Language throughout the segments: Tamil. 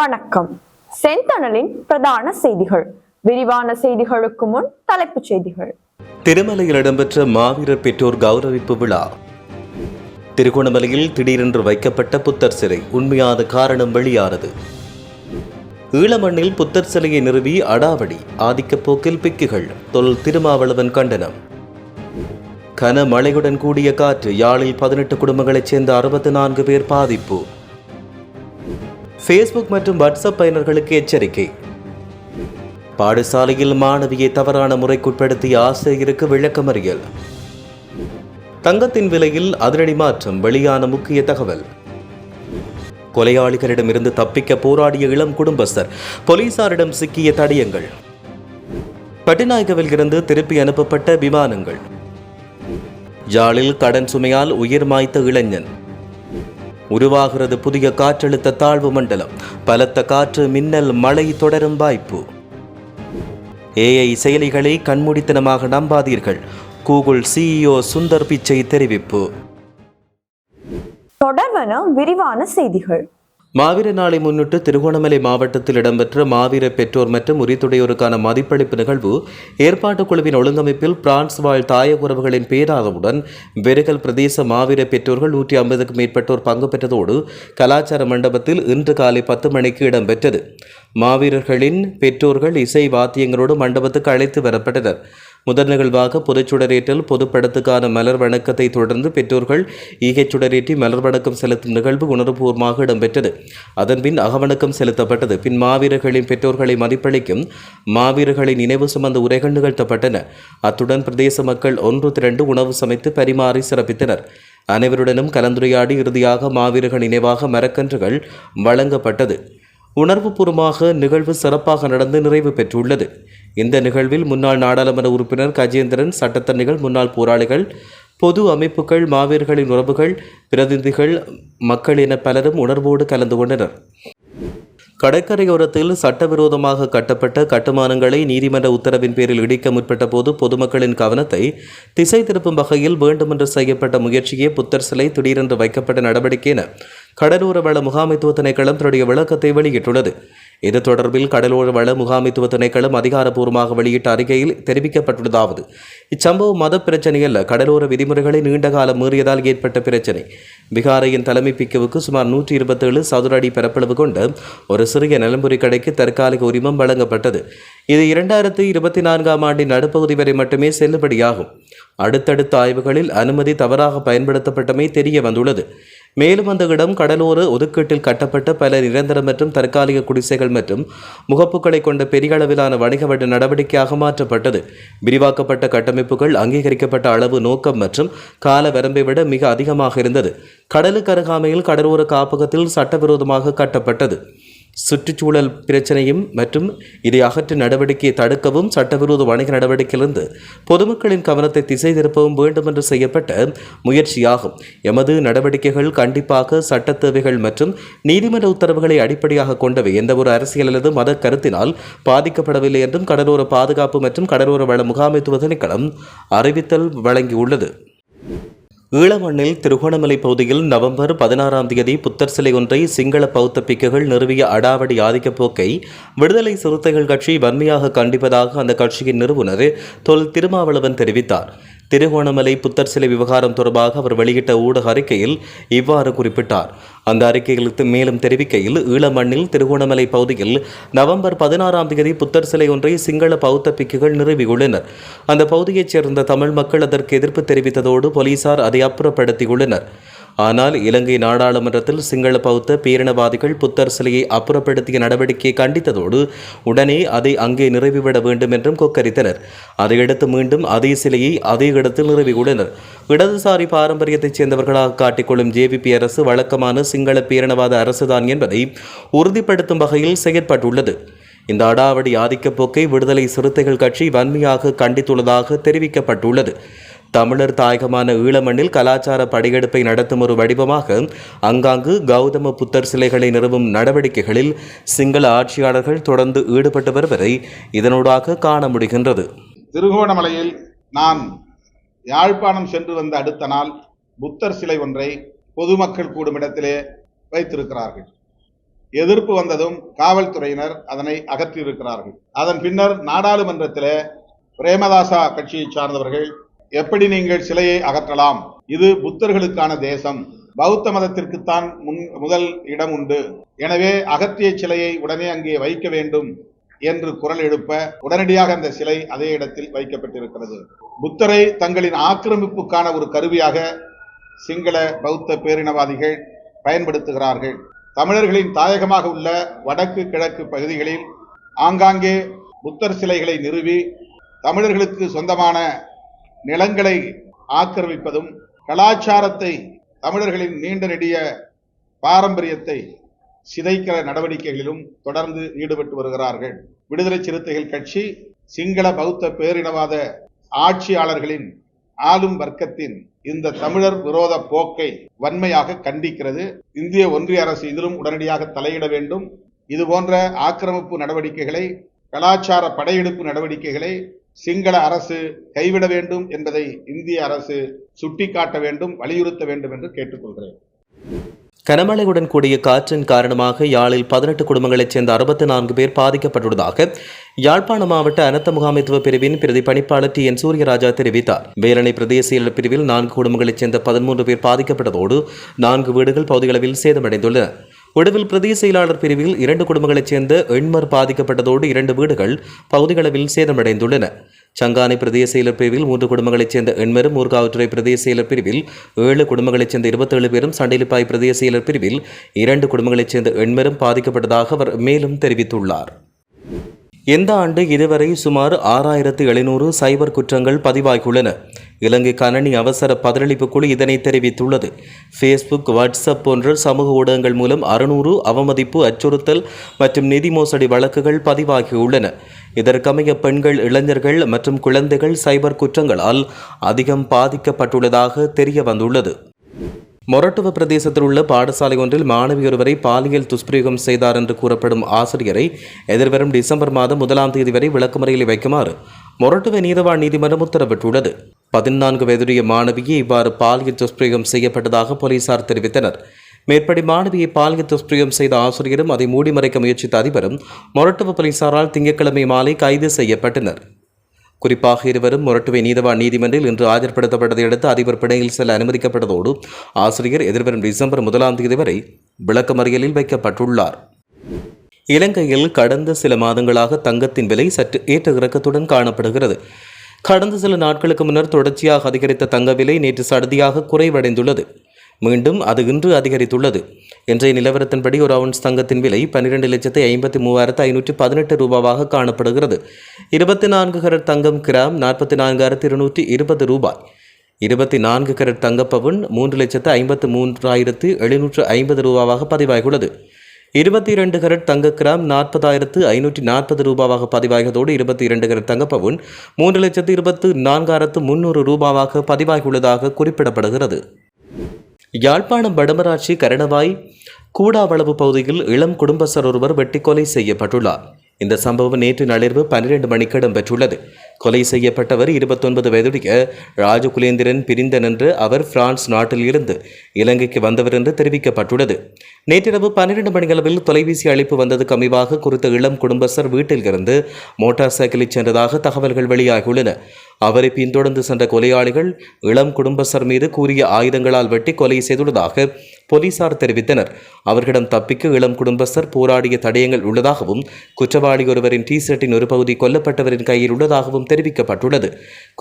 வணக்கம். செந்தணலின் பிரதான செய்திகள். விரிவான செய்திகளுக்கு முன் தலைப்புச் செய்திகள். திருமலையில் இடம்பெற்ற மாவீரர் பெற்றோர் கௌரவிப்பு விழா. திருகோணமலையில் திடீரென்று வைக்கப்பட்ட புத்தர் சிலை உண்மையான காரணம் வெளியானது. ஈழமண்ணில் புத்தர் சிலையை நிறுவி அடாவடி ஆதிக்கப்போக்கில் பிக்குகள் தொல் திருமாவளவன் கண்டனம். கன மழையுடன் கூடிய காற்று யாழில் பதினெட்டு குடும்பங்களைச் சேர்ந்த அறுபத்தி நான்கு பேர் பாதிப்பு. ஃபேஸ்புக் மற்றும் வாட்ஸ்அப் பயனர்களுக்கு எச்சரிக்கை. பாடசாலையில் மாணவியை தவறான முறைக்குட்படுத்திய ஆசிரியருக்கு விளக்கமறியல். தங்கத்தின் விலையில் அதிரடி மாற்றம் வெளியான முக்கிய தகவல். கொலையாளிகளிடமிருந்து தப்பிக்க போராடிய இளம் குடும்பஸ்தர் போலீசாரிடம் சிக்கிய தடயங்கள். பட்டிநாயகவில் இருந்து திருப்பி அனுப்பப்பட்ட விமானங்கள். யாழில் கடன் சுமையால் உயிர் மாய்த்த இளைஞன். உருவாகிறது புதிய காற்றழுத்த தாழ்வு மண்டலம். பலத்த காற்று மின்னல் மழை தொடரும் வாய்ப்பு. ஏஐ செயலிகளை கண்மூடித்தனமாக நம்பாதீர்கள். கூகுள் சிஇஓ சுந்தர் பிச்சை தெரிவிப்பு. தொடர்வன விரிவான செய்திகள். மாவீர நாளை முன்னிட்டு திருகோணமலை மாவட்டத்தில் இடம்பெற்ற மாவீர பெற்றோர் மற்றும் உரித்துடையோருக்கான மதிப்பளிப்பு நிகழ்வு ஏற்பாட்டுக் குழுவின் ஒழுங்கமைப்பில் பிரான்ஸ் வாழ் தாயக உறவுகளின் பேராதவுடன் வெறுகல் பிரதேச மாவீர பெற்றோர்கள் நூற்றி ஐம்பதுக்கும் மேற்பட்டோர் பங்கு பெற்றதோடு கலாச்சார மண்டபத்தில் இன்று காலை பத்து மணிக்கு இடம்பெற்றது. மாவீரர்களின் பெற்றோர்கள் இசை வாத்தியங்களோடு மண்டபத்துக்கு அழைத்து வரப்பட்டனர். முதல் நிகழ்வாக பொதுச்சுடரேற்றில் பொதுப்படத்துக்கான மலர் வணக்கத்தை தொடர்ந்து பெற்றோர்கள் ஈகைச்சுடரேற்றி மலர் வணக்கம் செலுத்தும் நிகழ்வு உணர்வுபூர்வமாக இடம்பெற்றது. அதன்பின் அகவணக்கம் செலுத்தப்பட்டது. பின் மாவீரர்களின் பெற்றோர்களை மதிப்பளிக்கும் மாவீரர்களின் நினைவு சுமந்த உரைகள் நிகழ்த்தப்பட்டன. அத்துடன் பிரதேச மக்கள் ஒன்று திரண்டு உணவு சமைத்து பரிமாறி சிறப்பித்தனர். அனைவருடனும் கலந்துரையாடி இறுதியாக மாவீரர்கள் நினைவாக மரக்கன்றுகள் வழங்கப்பட்டது. உணர்வுபூர்வமாக நிகழ்வு சிறப்பாக நடந்து நிறைவு பெற்றுள்ளது. இந்த நிகழ்வில் முன்னாள் நாடாளுமன்ற உறுப்பினர் கஜேந்திரன் சட்டத்தரணிகள் முன்னாள் போராளிகள் பொது அமைப்புகள் மாவீரர்களின் உறவுகள் பிரதிநிதிகள் மக்கள் என பலரும் உணர்வோடு கலந்து கொண்டனர். கடற்கரையோரத்தில் சட்டவிரோதமாக கட்டப்பட்ட கட்டுமானங்களை நீதிமன்ற உத்தரவின் பேரில் இடிக்க முற்பட்ட போது பொதுமக்களின் கவனத்தை திசை திருப்பும் வகையில் வேண்டுமென்று செய்யப்பட்ட முயற்சியே புத்தர் சிலை திடீரென்று வைக்கப்பட்ட நடவடிக்கை என கடலோர வள முகாமைத்துவ திணைக்களம் தன்னுடைய விளக்கத்தை வெளியிட்டுள்ளது. இது தொடர்பில் கடலோர வள முகாமைத்துவ திணைக்களம் அதிகாரப்பூர்வமாக வெளியிட்ட அறிக்கையில் தெரிவிக்கப்பட்டுள்ளதாவது இச்சம்பவம் மத பிரச்சனை அல்ல கடலோர விதிமுறைகளை நீண்டகாலம் மீறியதால் ஏற்பட்ட பிரச்சனை. பிகாரையின் தலைமை பிக்குவுக்கு சுமார் நூற்றி இருபத்தேழு சதுர அடி பரப்பளவு கொண்ட ஒரு சிறிய நிலம்புரி கடைக்கு தற்காலிக உரிமம் வழங்கப்பட்டது. இது இரண்டாயிரத்தி இருபத்தி நான்காம் ஆண்டின் நடுப்பகுதி வரை மட்டுமே செல்லுபடியாகும். அடுத்தடுத்த ஆய்வுகளில் அனுமதி தவறாக பயன்படுத்தப்பட்டமை தெரிய வந்துள்ளது மேலும் அந்த இடம் கடலோர ஒதுக்கீட்டில் கட்டப்பட்ட பல நிரந்தர மற்றும் தற்காலிக குடிசைகள் மற்றும் முகப்புகளை கொண்ட பெரிய அளவிலான வணிக வட நடவடிக்கையாக மாற்றப்பட்டது. விரிவாக்கப்பட்ட கட்டமைப்புகள் அங்கீகரிக்கப்பட்ட அளவு நோக்கம் மற்றும் கால வரம்பை விட மிக அதிகமாக இருந்தது. கடலுக்கு அருகாமையில் கடலோர காப்பகத்தில் சட்டவிரோதமாக கட்டப்பட்டது. சுற்றுச்சூழல் பிரச்சனையும் மற்றும் இதை அகற்ற நடவடிக்கையை தடுக்கவும் சட்டவிரோத வணிக நடவடிக்கையிலிருந்து பொதுமக்களின் கவனத்தை திசை திருப்பவும் வேண்டும் என்று செய்யப்பட்ட முயற்சியாகும். எமது நடவடிக்கைகள் கண்டிப்பாக சட்ட தேவைகள் மற்றும் நீதிமன்ற உத்தரவுகளை அடிப்படையாக கொண்டவை. எந்தவொரு அரசியல் அல்லது மத கருத்தினால் பாதிக்கப்படவில்லை என்றும் கடலோர பாதுகாப்பு மற்றும் கடலோர வள முகாமைத்துவ திணைக்களம் அறிவித்தல் வழங்கியுள்ளது. ஈழமண்ணில் திருகோணமலை பகுதியில் நவம்பர் பதினாறாம் தேதி புத்தர் சிலை ஒன்றை சிங்கள பௌத்த பிக்குகள் நிறுவிய அடாவடி ஆதிக்க போக்கை விடுதலை சிறுத்தைகள் கட்சி வன்மையாக கண்டிப்பதாக அந்த கட்சியின் நிறுவனர் தொல் திருமாவளவன் தெரிவித்தார். திருகோணமலை புத்தர் சிலை விவகாரம் தொடர்பாக அவர் வெளியிட்ட ஊடக அறிக்கையில் இவ்வாறு குறிப்பிட்டார். அந்த அறிக்கைகளுக்கு மேலும் தெரிவிக்கையில் ஈழமண்ணில் திருகோணமலை பகுதியில் நவம்பர் பதினாறாம் தேதி புத்தர் சிலை ஒன்றை சிங்கள பௌத்த பிக்குகள் நிறுவியுள்ளனர். அந்த பகுதியைச் சேர்ந்த தமிழ் மக்கள் அதற்கு எதிர்ப்பு தெரிவித்ததோடு போலீசார் அதை அப்புறப்படுத்தியுள்ளனர். ஆனால் இலங்கை நாடாளுமன்றத்தில் சிங்கள பௌத்த பேரினவாதிகள் புத்தர் சிலையை அப்புறப்படுத்திய நடவடிக்கையை கண்டித்ததோடு உடனே அதை அங்கே நிறுவிவிட வேண்டும் என்றும் கொக்கரித்தனர். அதையடுத்து மீண்டும் அதே சிலையை அதே இடத்தில் நிறுவியுள்ளனர். இடதுசாரி பாரம்பரியத்தைச் சேர்ந்தவர்களாக காட்டிக்கொள்ளும் ஜேவிபி அரசு வழக்கமான சிங்கள பேரினவாத அரசுதான் என்பதை உறுதிப்படுத்தும் வகையில் செயற்பட்டுள்ளது. இந்த அடாவடி ஆதிக்கப் போக்கை விடுதலை சிறுத்தைகள் கட்சி வன்மையாக கண்டித்துள்ளதாக தெரிவிக்கப்பட்டுள்ளது. தமிழர் தாயகமான ஈழமண்ணில் கலாச்சார படையெடுப்பை நடத்தும் ஒரு வடிவமாக அங்காங்கு கௌதம புத்தர் சிலைகளை நிறுவும் நடவடிக்கைகளில் சிங்கள ஆட்சியாளர்கள் தொடர்ந்து ஈடுபட்டு வருவதை இதனூடாக காண முடிகின்றது. திருகோணமலையில் நான் யாழ்ப்பாணம் சென்று வந்த அடுத்த நாள் புத்தர் சிலை ஒன்றை பொதுமக்கள் கூடும் இடத்திலே வைத்திருக்கிறார்கள். எதிர்ப்பு வந்ததும் காவல்துறையினர் அதனை அகற்றியிருக்கிறார்கள். அதன் பின்னர் நாடாளுமன்றத்தில் பிரேமதாசா கட்சியை சார்ந்தவர்கள் எப்படி நீங்கள் சிலையை அகற்றலாம்? இது புத்தர்களுக்கான தேசம். பௌத்த மதத்திற்குத்தான் முன் முதல் இடம் உண்டு. எனவே அகற்றிய சிலையை உடனே அங்கே வைக்க வேண்டும் என்று குரல் எழுப்ப உடனடியாக அந்த சிலை அதே இடத்தில் வைக்கப்பட்டிருக்கிறது. புத்தரை தங்களின் ஆக்கிரமிப்புக்கான ஒரு கருவியாக சிங்கள பௌத்த பேரினவாதிகள் பயன்படுத்துகிறார்கள். தமிழர்களின் தாயகமாக உள்ள வடக்கு கிழக்கு பகுதிகளில் ஆங்காங்கே புத்தர் சிலைகளை நிறுவி தமிழர்களுக்கு சொந்தமான நிலங்களை ஆக்கிரமிப்பதும் கலாச்சாரத்தை தமிழர்களின் நீண்ட நெடிய பாரம்பரியத்தை சிதைக்கிற நடவடிக்கைகளிலும் தொடர்ந்து ஈடுபட்டு வருகிறார்கள். விடுதலை சிறுத்தைகள் கட்சி சிங்கள பௌத்த பேரினவாத ஆட்சியாளர்களின் ஆளும் வர்க்கத்தின் இந்த தமிழர் விரோத போக்கை வன்மையாக கண்டிக்கிறது. இந்திய ஒன்றிய அரசு இதிலும் உடனடியாக தலையிட வேண்டும். இதுபோன்ற ஆக்கிரமிப்பு நடவடிக்கைகளை கலாச்சார படையெடுப்பு நடவடிக்கைகளை சிங்கள அரசு கைவிட வேண்டும் என்பதை இந்திய அரசு சுட்டிக்காட்ட வேண்டும் வலியுறுத்த வேண்டும் என்று கேட்டுக்கொள்கிறேன். கனமழையுடன் கூடிய காற்றின் காரணமாக யாழில் பதினெட்டு குடும்பங்களைச் சேர்ந்த அறுபத்தி நான்கு பேர் பாதிக்கப்பட்டுள்ளதாக யாழ்ப்பாண மாவட்ட அனர்த்த முகாமைத்துவ பிரிவின் பிரதி பணிப்பாளர் டி என் சூரியராஜா தெரிவித்தார். வேலணை பிரதேச பிரிவில் நான்கு குடும்பங்களைச் சேர்ந்த பதிமூன்று பேர் பாதிக்கப்பட்டதோடு நான்கு வீடுகள் பகுதிகளவில் சேதமடைந்துள்ளன. உடவில் பிரதேச செயலாளர் பிரிவில் இரண்டு குடும்பங்களைச் சேர்ந்த எண்மர் பாதிக்கப்பட்டதோடு இரண்டு வீடுகள் பகுதிகளவில் சேதமடைந்துள்ளன. சங்கானை பிரதேச செயலர் பிரிவில் மூன்று குடும்பங்களைச் சேர்ந்த எண்மரும் ஊர்காவற்றுறை பிரதேச செயலர் பிரிவில் ஏழு குடும்பங்களைச் சேர்ந்த இருபத்தேழு பேரும் சண்டிலிப்பாய் பிரதேச செயலர் பிரிவில் இரண்டு குடும்பங்களைச் சேர்ந்த எண்மரும் பாதிக்கப்பட்டதாக அவர் மேலும் தெரிவித்துள்ளார். இந்த ஆண்டு இதுவரை சுமார் ஆறாயிரத்து எழுநூறு சைபர் குற்றங்கள் பதிவாகியுள்ளன? இலங்கை கணனி அவசர பதிலளிப்பு குழு இதனை தெரிவித்துள்ளது. ஃபேஸ்புக் வாட்ஸ்அப் போன்ற சமூக ஊடகங்கள் மூலம் அறுநூறு அவமதிப்பு அச்சுறுத்தல் மற்றும் நிதி மோசடி வழக்குகள் பதிவாகியுள்ளன. இதற்கமைய பெண்கள் இளைஞர்கள் மற்றும் குழந்தைகள் சைபர் குற்றங்களால் அதிகம் பாதிக்கப்பட்டுள்ளதாக தெரிய வந்துள்ளது மொரட்டுவ பிரதேசத்தில் உள்ள பாடசாலை ஒன்றில் மாணவி ஒருவரை பாலியல் துஷ்பிரயோகம் செய்தார் என்று கூறப்படும் ஆசிரியரை எதிர்வரும் டிசம்பர் மாதம் முதலாம் தேதி வரை விளக்குமறையில் வைக்குமாறு மொரட்டுவ நீதவான் நீதிமன்றம் உத்தரவிட்டுள்ளது. பதினான்கு வயதுடைய மாணவியை இவ்வாறு பாலியல் துஷ்பிரயோகம் செய்யப்பட்டதாக போலீசார் தெரிவித்தனர். மேற்படி மாணவியை பாலியல் துஷ்பிரயோகம் செய்த ஆசிரியரும் அதை மூடி மறைக்க முயற்சித்த அதிபரும் மொரட்டுவ போலீசாரால் திங்கட்கிழமை மாலை கைது செய்யப்பட்டனர். குறிப்பாக இருவரும் முரட்டுவை நீதவான் நீதிமன்றில் இன்று ஆஜர்படுத்தப்பட்டதை அடுத்து அதிபர் பிணையில் செல்ல அனுமதிக்கப்பட்டதோடு ஆசிரியர் எதிர்வரும் டிசம்பர் முதலாம் தேதி வரை விளக்கமறியலில் வைக்கப்பட்டுள்ளார். இலங்கையில் கடந்த சில மாதங்களாக தங்கத்தின் விலை சற்று ஏற்ற இறக்கத்துடன் காணப்படுகிறது. கடந்த சில நாட்களுக்கு முன்னர் தொடர்ச்சியாக அதிகரித்த தங்க விலை நேற்று சடதியாக குறைவடைந்துள்ளது. மீண்டும் அது இன்று அதிகரித்துள்ளது. இன்றைய நிலவரத்தின்படி ஒரு அவுன்ஸ் தங்கத்தின் விலை பன்னிரெண்டு லட்சத்து ஐம்பத்தி மூவாயிரத்து ஐநூற்றி பதினெட்டு ரூபாவாக காணப்படுகிறது. இருபத்தி நான்கு கரட் தங்கம் கிராம் நாற்பத்தி நான்காயிரத்து இருநூற்றி இருபது ரூபாய். இருபத்தி நான்கு கரட் தங்கப்பவுன் மூன்று லட்சத்து ஐம்பத்து மூன்றாயிரத்து எழுநூற்று ஐம்பது ரூபாவாக பதிவாகியுள்ளது. இருபத்தி இரண்டு கரட் தங்க கிராம் நாற்பதாயிரத்து ஐநூற்றி நாற்பது ரூபாவாக பதிவாகியதோடு இருபத்தி இரண்டு கரட் தங்கப்பவுன் மூன்று லட்சத்து இருபத்து நான்காயிரத்து முன்னூறு ரூபாவாக பதிவாகியுள்ளதாக குறிப்பிடப்படுகிறது. யாழ்ப்பாணம் வடமராட்சி கரணவாய் கூடாவளவு பகுதியில் இளம் குடும்பஸ்தர் ஒருவர் வெட்டிக்கொலை செய்யப்பட்டுள்ளார். இந்த சம்பவம் நேற்று நள்ளிரவு பன்னிரண்டு மணிக்கு இடம்பெற்றுள்ளது. கொலை செய்யப்பட்டவர் இருபத்தொன்பது வயதுடைய ராஜகுலேந்திரன் பிரிந்தன் என்று அவர் பிரான்ஸ் நாட்டில் இருந்து இலங்கைக்கு வந்தவர் என்று தெரிவிக்கப்பட்டுள்ளது. நேற்றிரவு பன்னிரண்டு மணியளவில் தொலைபேசி அழைப்பு வந்ததுக்கு அமைவாக குறித்த இளம் குடும்பஸ்தர் வீட்டில் இருந்து மோட்டார் சைக்கிளில் சென்றதாக தகவல்கள் வெளியாகியுள்ளன. அவரை பின்தொடர்ந்து சென்ற கொலையாளிகள் இளம் குடும்பஸ்தர் மீது கூறிய ஆயுதங்களால் வெட்டி கொலை செய்துள்ளதாக போலீசார் தெரிவித்தனர். அவர்களிடம் தப்பிக்க இளம் குடும்பஸ்தர் போராடிய தடயங்கள் உள்ளதாகவும் குற்றவாளி ஒருவரின் டி ஷர்ட்டின் ஒரு பகுதி கொல்லப்பட்டவரின் கையில் உள்ளதாகவும் தெரிவிக்கப்பட்டுள்ளது.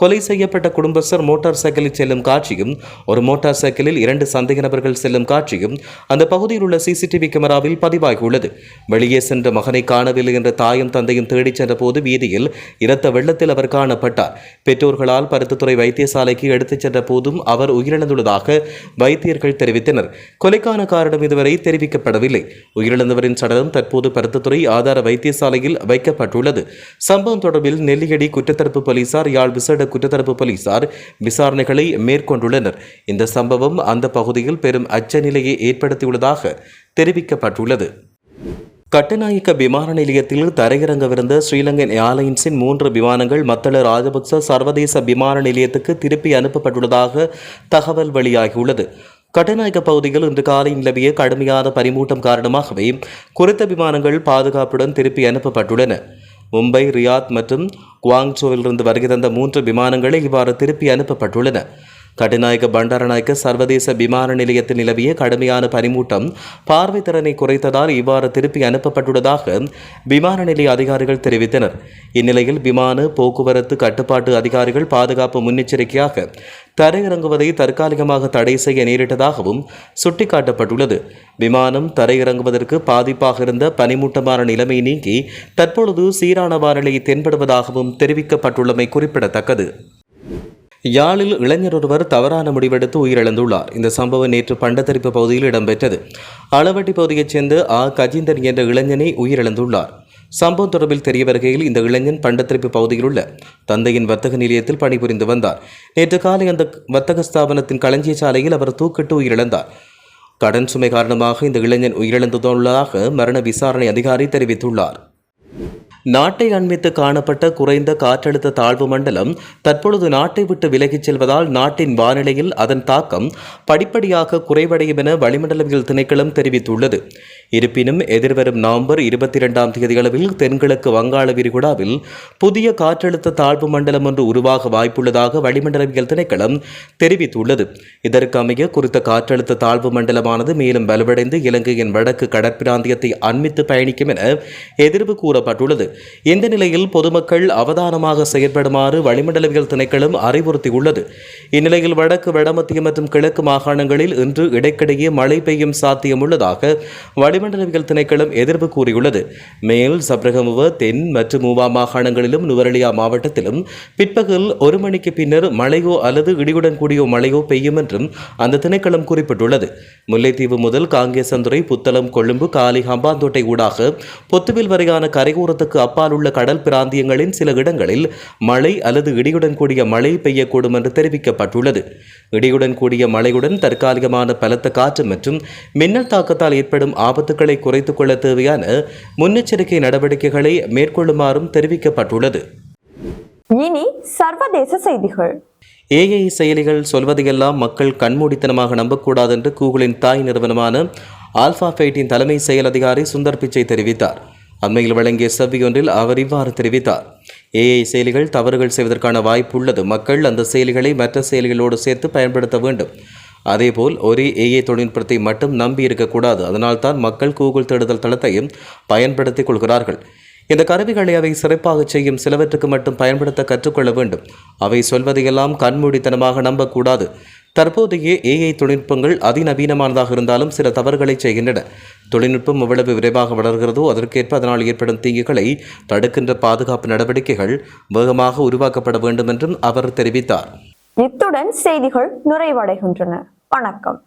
கொலை செய்யப்பட்ட குடும்பஸ்தர் மோட்டார் சைக்கிளில் செல்லும் காட்சியும் ஒரு மோட்டார் சைக்கிளில் இரண்டு சந்தேக நபர்கள் செல்லும் காட்சியும் அந்த பகுதியில் உள்ள சிசிடிவி கேமராவில் பதிவாகியுள்ளது. வெளியே சென்ற மகனை காணவில்லை என்ற தாயும் தந்தையும் தேடிச் சென்ற போது வீதியில் இரத்த வெள்ளத்தில் அவர் காணப்பட்டார். பெற்றோர்களால் பருத்தித்துறை வைத்தியசாலைக்கு எடுத்துச் சென்ற போதும் அவர் உயிரிழந்துள்ளதாக வைத்தியர்கள் தெரிவித்தனர். கொலைக்கான காரணம் இதுவரை தெரிவிக்கப்படவில்லை. உயிரிழந்தவரின் சடலம் தற்போது பருத்தித்துறை ஆதார வைத்தியசாலையில் வைக்கப்பட்டுள்ளது. சம்பவம் தொடர்பில் நெல்லியடி குற்றத்தரப்பு போலீசார் யாழ் விசேட குற்றத்தரப்பு போலீசார் விசாரணைகளை மேற்கொண்டுள்ளனர். இந்த சம்பவம் அந்த பகுதியில் பெரும் அச்ச நிலையை ஏற்படுத்தியுள்ளதாக தெரிவிக்கப்பட்டுள்ளது. கட்டுநாயக்க விமான நிலையத்தில் தரையிறங்கவிருந்த ஸ்ரீலங்கன் ஏர்லைன்ஸின் மூன்று விமானங்கள் மத்தள ராஜபக்ச சர்வதேச விமான நிலையத்துக்கு திருப்பி அனுப்பப்பட்டுள்ளதாக தகவல் வெளியாகியுள்ளது. கட்டநாயக்க பகுதியில் இன்று காலை நிலவிய கடுமையான பனிமூட்டம் காரணமாகவே குறித்த விமானங்கள் பாதுகாப்புடன் திருப்பி அனுப்பப்பட்டுள்ளன. மும்பை ரியாத் மற்றும் குவாங்சோவிலிருந்து வருகை தந்த மூன்று விமானங்களை இவ்வாறு திருப்பி அனுப்பப்பட்டுள்ளன. கட்டுநாயக்க பண்டாரநாயக்க சர்வதேச விமான நிலையத்தில் நிலவிய கடுமையான பனிமூட்டம் பார்வை திறனை குறைத்ததால் இவ்வாறு திருப்பி அனுப்பப்பட்டுள்ளதாக விமான நிலைய அதிகாரிகள் தெரிவித்தனர். இந்நிலையில் விமான போக்குவரத்து கட்டுப்பாட்டு அதிகாரிகள் பாதுகாப்பு முன்னெச்சரிக்கையாக தரையிறங்குவதை தற்காலிகமாக தடை செய்ய நேரிட்டதாகவும் சுட்டிக்காட்டப்பட்டுள்ளது. விமானம் தரையிறங்குவதற்கு பாதிப்பாக இருந்த பனிமூட்டமான நிலைமை நீங்கி தற்பொழுது சீரான வானிலை தென்படுவதாகவும் தெரிவிக்கப்பட்டுள்ளமை குறிப்பிடத்தக்கது. யாழில் இளைஞர் ஒருவர் தவறான முடிவெடுத்து உயிரிழந்துள்ளார். இந்த சம்பவம் நேற்று பண்டத்தரிப்பு பகுதியில் இடம்பெற்றது. அளவட்டி பகுதியைச் சேர்ந்த ஆ. கஜிந்தர் என்ற இளைஞனை உயிரிழந்துள்ளார். சம்பவம் தொடர்பில் தெரிய வருகையில் இந்த இளைஞன் பண்டத்திருப்பு பகுதியில் உள்ள தந்தையின் வர்த்தக நிலையத்தில் பணிபுரிந்து வந்தார். நேற்று காலை அந்த வர்த்தக ஸ்தாபனத்தின் களஞ்சிய சாலையில் அவர் தூக்கிட்டு உயிரிழந்தார். கடன் சுமை காரணமாக இந்த இளைஞன் உயிரிழந்துள்ளதாக மரண விசாரணை அதிகாரி தெரிவித்துள்ளார். நாட்டை அண்மித்து காணப்பட்ட குறைந்த காற்றழுத்த தாழ்வு மண்டலம் தற்பொழுது நாட்டை விட்டு விலகிச் செல்வதால் நாட்டின் வானிலையில் அதன் தாக்கம் படிப்படியாக குறைவடையும் என வளிமண்டலவியல் திணைக்களம் தெரிவித்துள்ளது. இருப்பினும் எதிர்வரும் நவம்பர் இருபத்தி இரண்டாம் தேதியளவில் தென்கிழக்கு வங்காள விரிகுடாவில் புதிய காற்றழுத்த தாழ்வு மண்டலம் ஒன்று உருவாக வாய்ப்புள்ளதாக வளிமண்டலவியல் திணைக்களம் தெரிவித்துள்ளது. இதற்கு அமைய குறித்த காற்றழுத்த தாழ்வு மண்டலமானது மேலும் வலுவடைந்து இலங்கையின் வடக்கு கடற்பிராந்தியத்தை அண்மித்து பயணிக்கும் என எதிர்வு கூறப்பட்டுள்ளது. இந்த நிலையில் பொதுமக்கள் அவதானமாக செயற்படுமாறு வளிமண்டலவியல் திணைக்களம் அறிவுறுத்தியுள்ளது. இந்நிலையில் வடக்கு வடமத்திய மற்றும் கிழக்கு மாகாணங்களில் இன்று இடைக்கிடையே மழை பெய்யும் சாத்தியம் உள்ளதாக வளிமண்டலவியல் திணைக்களம் எதிர்ப்பு கூறியுள்ளது. மேல் சப்ரகமுவ தென் மற்றும் மூவா மாகாணங்களிலும் நுவரலியா மாவட்டத்திலும் பிற்பகல் ஒரு மணிக்கு பின்னர் மழையோ அல்லது இடியுடன் கூடிய மழையோ பெய்யும் என்றும் அந்த திணைக்களம் குறிப்பிட்டுள்ளது. முல்லைத்தீவு முதல் காங்கேசந்துறை புத்தளம் கொழும்பு காலி ஹம்பாந்தோட்டை ஊடாக பொத்துவில் வரையான கரையோரத்துக்கு அப்பால் உள்ள கடல் பிராந்தியங்களின் சில இடங்களில் மழை அல்லது இடியுடன் கூடிய மழை பெய்யக்கூடும் என்று தெரிவிக்கப்பட்டுள்ளது. இடியுடன் கூடிய மழையுடன் தற்காலிகமான பலத்த காற்று மற்றும் மின்னல் தாக்கத்தால் ஏற்படும் ஆபத்துக்களை குறைத்துக் கொள்ள தேவையான முன்னெச்சரிக்கை நடவடிக்கைகளை மேற்கொள்ளுமாறும் தெரிவிக்கப்பட்டுள்ளது. இனி சர்வதேச செய்திகள். ஏஐ செயலிகள் சொல்வதையெல்லாம் மக்கள் கண்மூடித்தனமாக நம்பக்கூடாது என்று கூகுளின் தாய் நிறுவனமான ஆல்பாபேட்டின் தலைமை செயல் அதிகாரி சுந்தர் பிச்சை தெரிவித்தார். அண்மையில் வழங்கிய செவ்வியொன்றில் அவர் இவ்வாறு தெரிவித்தார். ஏஐ செயலிகள் தவறுகள் செய்வதற்கான வாய்ப்பு உள்ளது. மக்கள் அந்த செயலிகளை மற்ற செயலிகளோடு சேர்த்து பயன்படுத்த வேண்டும். அதேபோல் ஒரே ஏஐ தொழில்நுட்பத்தை மட்டும் நம்பி இருக்கக்கூடாது. அதனால்தான் மக்கள் கூகுள் தேடுதல் தளத்தையும் பயன்படுத்திக் கொள்கிறார்கள். இந்த கருவிகளை அவை சிறப்பாக செய்யும் சிலவற்றுக்கு மட்டும் பயன்படுத்த கற்றுக்கொள்ள வேண்டும். அவை சொல்வதையெல்லாம் கண்மூடித்தனமாக நம்பக்கூடாது. தற்போதைய ஏஐ தொழில்நுட்பங்கள் அதிநவீனமானதாக இருந்தாலும் சில தவறுகளை செய்கின்றன. தொழில்நுட்பம் எவ்வளவு விரைவாக வளர்கிறதோ அதற்கேற்ப அதனால் ஏற்படும் தீங்குகளை தடுக்கின்ற பாதுகாப்பு நடவடிக்கைகள் வேகமாக உருவாக்கப்பட வேண்டும் என்றும் அவர் தெரிவித்தார். இத்துடன் செய்திகள் நிறைவடைகின்றன. வணக்கம்.